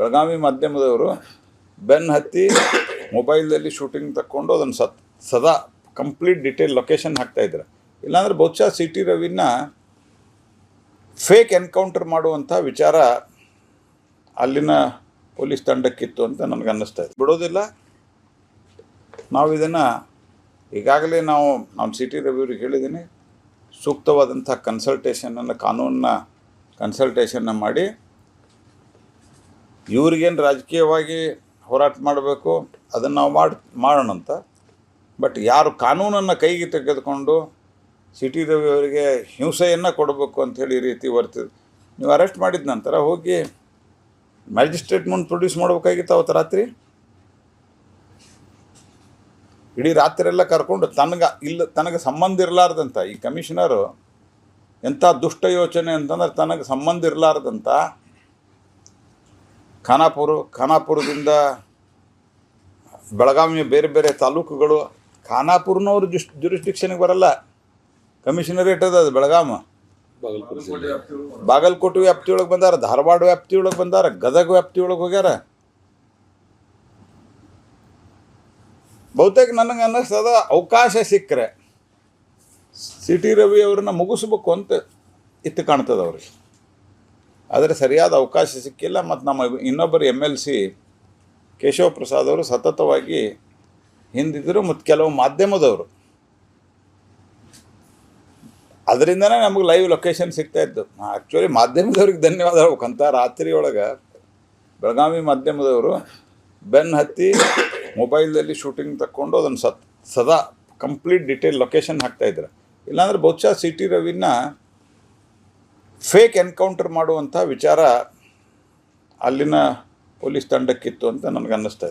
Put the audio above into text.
ಬೆಳಗಾವಿ ಮಾಧ್ಯಮದವರು ಬೆನ್ ಹತ್ತಿ ಮೊಬೈಲಲ್ಲಿ ಶೂಟಿಂಗ್ ತಕ್ಕೊಂಡು ಅದನ್ನು ಸತ್, ಸದಾ ಕಂಪ್ಲೀಟ್ ಡಿಟೇಲ್ ಲೊಕೇಶನ್ ಹಾಕ್ತಾಯಿದ್ರು ಇಲ್ಲಾಂದ್ರೆ ಬಹುಶಃ ಸಿ ಟಿ ರವಿನ ಫೇಕ್ ಎನ್ಕೌಂಟರ್ ಮಾಡುವಂಥ ವಿಚಾರ ಅಲ್ಲಿನ ಪೊಲೀಸ್ ತಂಡಕ್ಕಿತ್ತು ಅಂತ ನನಗೆ ಅನ್ನಿಸ್ತಾ ಇದೆ. ಬಿಡೋದಿಲ್ಲ. ನಾವು ಇದನ್ನು ಈಗಾಗಲೇ ನಾವು ನಮ್ಮ ಸಿ ಟಿ ರವಿಯವ್ರಿಗೆ ಹೇಳಿದ್ದೀನಿ, ಸೂಕ್ತವಾದಂಥ ಕನ್ಸಲ್ಟೇಷನನ್ನು ಕಾನೂನನ್ನ ಕನ್ಸಲ್ಟೇಷನ್ನ ಮಾಡಿ ಇವ್ರಿಗೇನು ರಾಜಕೀಯವಾಗಿ ಹೋರಾಟ ಮಾಡಬೇಕು, ಅದನ್ನು ನಾವು ಮಾಡಿ, ಮಾಡೋಣಂತ. ಬಟ್ ಯಾರು ಕಾನೂನನ್ನು ಕೈಗೆ ತೆಗೆದುಕೊಂಡು ಸಿ ಟಿ ರವಿ ಅವರಿಗೆ ಹಿಂಸೆಯನ್ನು ಕೊಡಬೇಕು ಅಂಥೇಳಿ ಈ ರೀತಿ ಬರ್ತಿದ್ರು ನೀವು ಅರೆಸ್ಟ್ ಮಾಡಿದ ನಂತರ ಹೋಗಿ ಮ್ಯಾಜಿಸ್ಟ್ರೇಟ್ ಮುಂದೆ ಪ್ರೊಡ್ಯೂಸ್ ಮಾಡ್ಬೇಕಾಗಿತ್ತು ಅವತ್ತು ರಾತ್ರಿ? ಇಡೀ ರಾತ್ರಿ ಎಲ್ಲ ಕರ್ಕೊಂಡು ತನಗೆ ಇಲ್ಲ, ತನಗೆ ಸಂಬಂಧ ಇರಲಾರ್ದಂಥ ಈ ಕಮಿಷನರು ಎಂಥ ದುಷ್ಟ ಯೋಚನೆ ಅಂತಂದ್ರೆ ತನಗೆ ಸಂಬಂಧ ಇರಲಾರ್ದಂಥ ಖಾನಾಪುರ ಖಾನಾಪುರದಿಂದ ಬೆಳಗಾವಿಯ ಬೇರೆ ಬೇರೆ ತಾಲೂಕುಗಳು ಖಾನಾಪುರನವ್ರು ಜುಸ್ ಜುರಿಸ್ಟಿಕ್ಷನ್ಗೆ ಬರಲ್ಲ. ಕಮಿಷನರೇಟ್ ಅದ ಅದು ಬೆಳಗಾಮ. ಬಾಗಲಕೋಟೆ ವ್ಯಾಪ್ತಿಯೊಳಗೆ ಬಂದಾರ ಧಾರವಾಡ ವ್ಯಾಪ್ತಿಯೊಳಗೆ ಬಂದಾರ ಗದಗ ವ್ಯಾಪ್ತಿಯೊಳಗೆ ಹೋಗ್ಯಾರ. ಬಹುತೇಕ ನನಗೆ ಅನ್ನಿಸ್ತದ ಅವಕಾಶ ಸಿಕ್ಕರೆ. ಸಿ ಟಿ ರವಿ ಅವ್ರನ್ನ ಮುಗಿಸ್ಬೇಕು ಅಂತ ಇತ್ತು ಕಾಣ್ತದೆ ಅವ್ರಿಗೆ. ಆದರೆ ಸರಿಯಾದ ಅವಕಾಶ ಸಿಕ್ಕಿಲ್ಲ. ಮತ್ತು ನಮ್ಮ ಇನ್ನೊಬ್ಬರು M L C Keshava Prasad ಅವರು ಸತತವಾಗಿ ಹಿಂದಿದ್ದರು ಮತ್ತು ಕೆಲವು ಮಾಧ್ಯಮದವರು. ಅದರಿಂದನೇ ನಮಗೆ ಲೈವ್ ಲೊಕೇಶನ್ ಸಿಗ್ತಾ ಇತ್ತು. ಆ್ಯಕ್ಚುಲಿ ಮಾಧ್ಯಮದವ್ರಿಗೆ ಧನ್ಯವಾದ. ಹೇಳ್ಬೇಕಂತ ರಾತ್ರಿ ಒಳಗೆ ಬೆಳಗಾವಿ ಮಾಧ್ಯಮದವರು ಬೆನ್ ಹತ್ತಿ ಮೊಬೈಲ್ದಲ್ಲಿ ಶೂಟಿಂಗ್ ತಕ್ಕೊಂಡು ಅದನ್ನು ಸತ್, ಸದಾ ಕಂಪ್ಲೀಟ್ ಡಿಟೇಲ್ ಲೊಕೇಶನ್ ಹಾಕ್ತಾಯಿದ್ರು ಇಲ್ಲಾಂದ್ರೆ ಬಹುಶಃ ಸಿ ಟಿ ರವಿನ ಫೇಕ್ ಎನ್ಕೌಂಟರ್ ಮಾಡುವಂಥ ವಿಚಾರ ಅಲ್ಲಿನ ಪೊಲೀಸ್ ತಂಡಕ್ಕಿತ್ತು ಅಂತ ನನಗೆ ಅನ್ನಿಸ್ತಾ ಇದೆ.